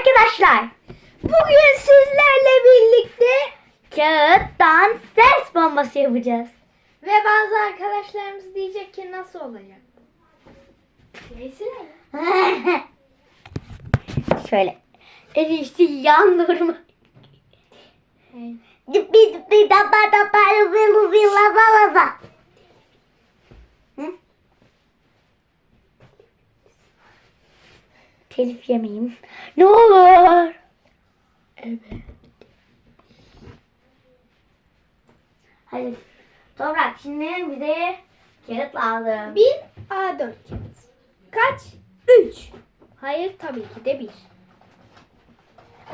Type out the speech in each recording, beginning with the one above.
Arkadaşlar bugün sizlerle birlikte kağıttan ses bombası yapacağız. Ve bazı arkadaşlarımız diyecek ki nasıl olacak? Neyse. Şöyle. İyisi yan durma. Dipi dipi dapa dapa lava lava. Telif yemeyeyim. Ne olur. Evet. Hadi. Toprak şimdi bize kağıt lazım. Bir A4 kağıt. Kaç? Üç. Hayır tabii ki de bir.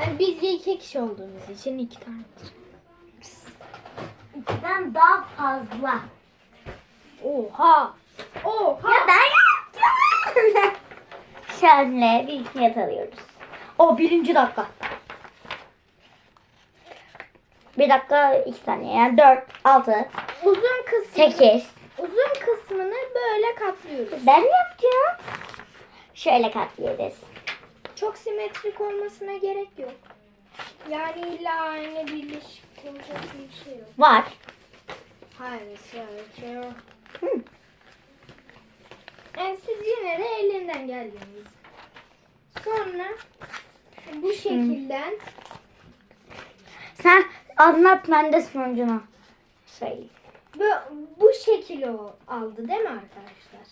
Yani biz de iki kişi olduğumuz için iki tane. İkiden daha fazla. Oha. Oha. Ya ben. Şöyle bir kağıt alıyoruz. O birinci dakika. Bir dakika iki saniye yani dört, altı, Uzun kısmı. sekiz. Uzun kısmını böyle katlıyoruz. Ben yapacağım. Şöyle katlıyoruz. Çok simetrik olmasına gerek yok. Yani illa aynı birleşik olacak bir şey yok. Var. Hayır, şöyle şey yok. Hı. Yani siz yine de elinden geldiğiniz. Sonra bu şekilden Sen anlat ben de sonucunu. Söyleyeyim. bu, bu şekil o aldı değil mi arkadaşlar?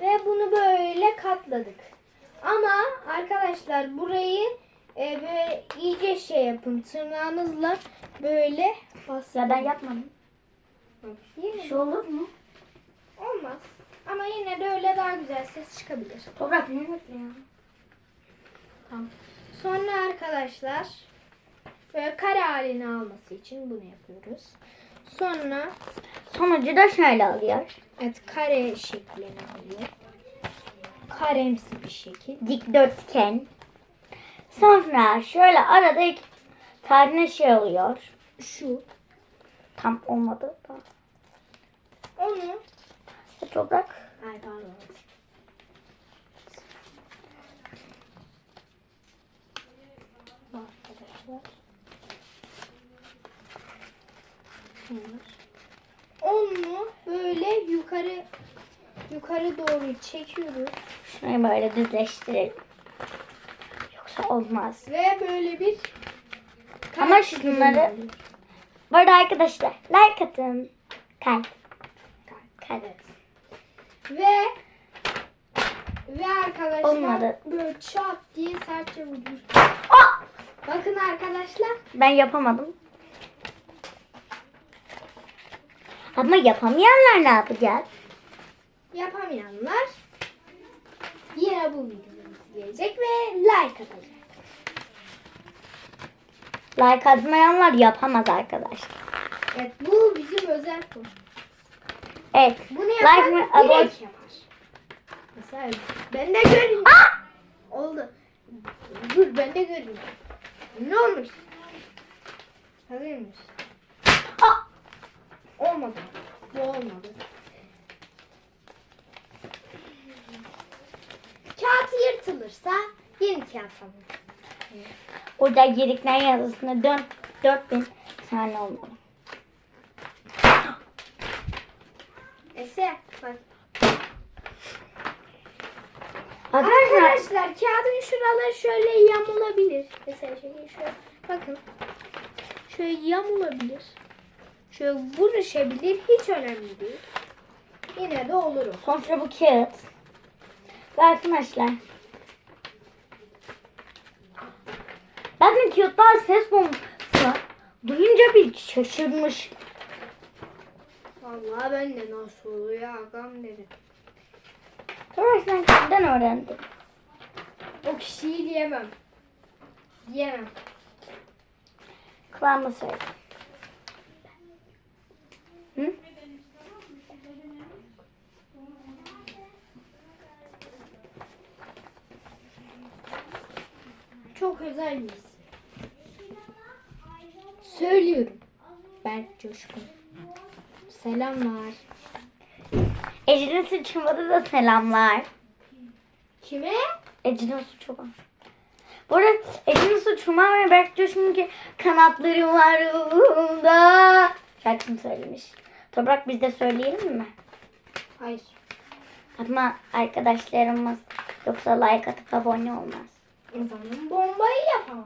Ve bunu böyle katladık. Ama arkadaşlar burayı e, böyle iyice şey yapın. Tırnağınızla böyle basın. Ya ben yapmadım. Yine Bir şey olur mu? olmaz. Ama yine de öyle daha güzel ses çıkabilir. Toprak ne yapıyor ya? Tamam. Sonra arkadaşlar böyle kare halini alması için bunu yapıyoruz. Sonra Sonucu da şöyle alıyor. evet kare şeklini alıyor. Karemsi bir şekil. Dikdörtgen. Sonra şöyle arada iki tane şey oluyor. Şu. Tam olmadı da. Onu Toprak. Ay pardon. Arkadaşlar. Şunlar. Onu böyle yukarı yukarı doğru çekiyoruz Şunu böyle düzleştirelim. Yoksa olmaz. ve böyle bir Ama kalp şunları-. Bu arada arkadaşlar like atın. Kalp. Kalp. Evet. Ve ve arkadaşlar Olmadı. böyle çat diye sertçe vuruyor. Aa! Bakın arkadaşlar Ben yapamadım. Ama yapamayanlar ne yapacak? yapamayanlar yine bu videomuzu izleyecek ve like atacak. Like atmayanlar yapamaz arkadaşlar. Evet bu bizim özel konu. Evet. Bunu Like yapan mı? direkt Abone. yapar. Mesela ben de göreyim. Aa! Oldu. Dur ben de göreyim. Ne olmuş? Hazır mısın? Aa! Olmadı. Bu olmadı. Kağıt yırtılırsa yeni kağıt alın. Orada yedikler yazısına dön. 4000 tane olmalı. Ese bak. Arkadaşlar Arkadaşlar kağıdın şuraları şöyle yamulabilir. Mesela şöyle şöyle bakın. Şöyle yamulabilir. Şöyle vuruşabilir. Hiç önemli değil. Yine de olur sonuçta bu kağıt. Ve arkadaşlar Bakın kağıtlar ses bombası duyunca bir şaşırmış. Vallahi ben de nasıl oluyor agam dedim. Arkadaşlar kimden öğrendim? O kişiyi diyemem. Diyemem. Kıvamı söyle. Hı? Çok özel bir isim. Söylüyorum. Berk Coşkun. Selamlar. Ece'nin sıçramadı da selamlar. Kime? Ece'nin var. Bu arada Hepimiz suçuma ve Berk diyor ki kanatlarım var ruhumda. Şarkısını söylemiş. Toprak biz de söyleyelim mi? Hayır. Ama arkadaşlarımız yoksa like atıp abone olmaz. O zaman bombayı yapamaz.